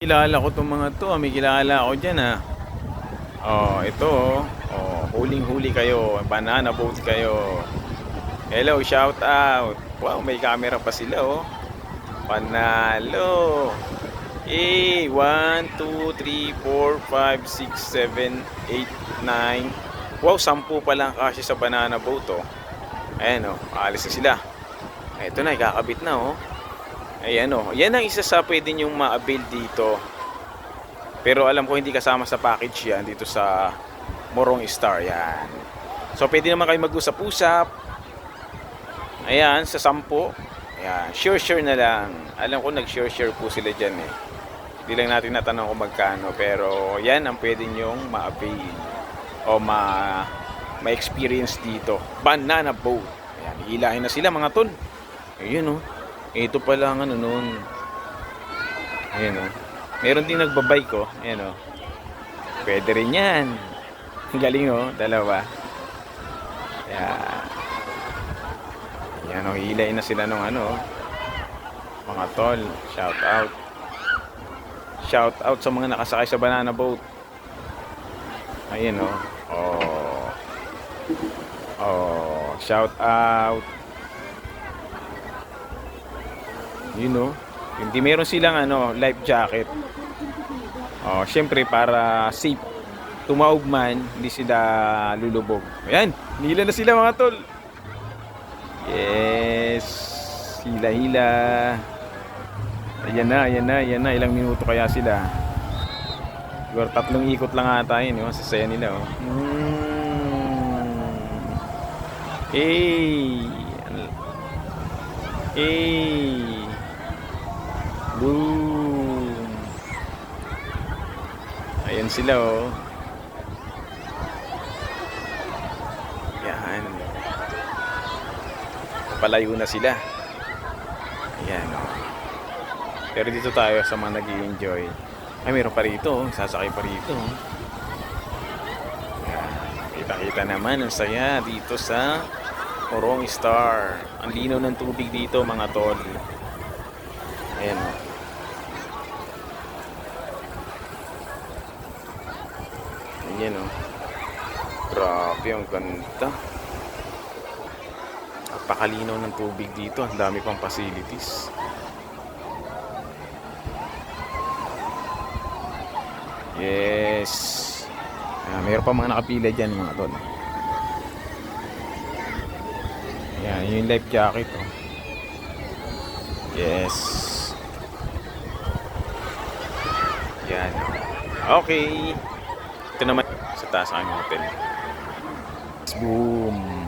Kilala ko itong mga to. ah. May kilala ako dyan ha. Oh, ito oh. Oh, huling-huli kayo. Banana boat kayo. Hello, shout out. Wow, may camera pa sila oh. Panalo. Eh, 1, 2, 3, 4, 5, 6, 7, 8, 9. Wow, 10 pa lang kasi sa banana boat oh. Ayan oh, aalis na sila. Ito na, ikakabit na oh. Ayan o. Yan ang isa sa pwede nyong ma-avail dito. Pero alam ko hindi kasama sa package yan dito sa Morong Star. Yan. So pwede naman kayo mag-usap-usap. Ayan, sa sampo. Ayan, sure-sure na lang. Alam ko nag-sure-sure po sila dyan eh. Hindi lang natin natanong kung magkano. Pero yan ang pwede nyong ma-avail. O ma ma-experience dito. Banana boat. Ayan, hilahin na sila mga tol. Ayun oh. Ito pa lang ano noon. Ayan o. Meron din nagbabike ko. Ayan o. Pwede rin yan. Ang Galing o. Dalawa. Ayan. Ayan o. Hilay na sila nung ano. Mga tol. Shout out. Shout out sa mga nakasakay sa banana boat. Ayan o. Oh. Oh. Shout out. You know? Hindi meron silang ano life jacket. Oh syempre para safe. Tumaog man hindi sila lulubog. Ayan nila na sila mga tol. Yes. Hila hila. Ayan na ayan na ayan na. Ilang minuto kaya sila? Siguro tatlong ikot lang ata yun yung sasaya nila oh. Mm. hey. Hey Boom! Ayan sila oh. Yan. Palayo na sila. Ayan oh. Pero dito tayo sa mga nag enjoy Ay, meron pa rito. oh. Sasakay pa rito. oh. Kita-kita naman ang saya dito sa Orong Star. Ang linaw ng tubig dito mga tol. Ayan oh. Ayan o. Grabe, ang ganda. Napakalinaw ng tubig dito. Ang dami pang facilities. Yes. Ah, mayroon pa mga nakapila dyan mga tol. Yan, yun yung life jacket oh. Yes. Yan. Okay. Ito naman sa taas ng aming hotel. Boom.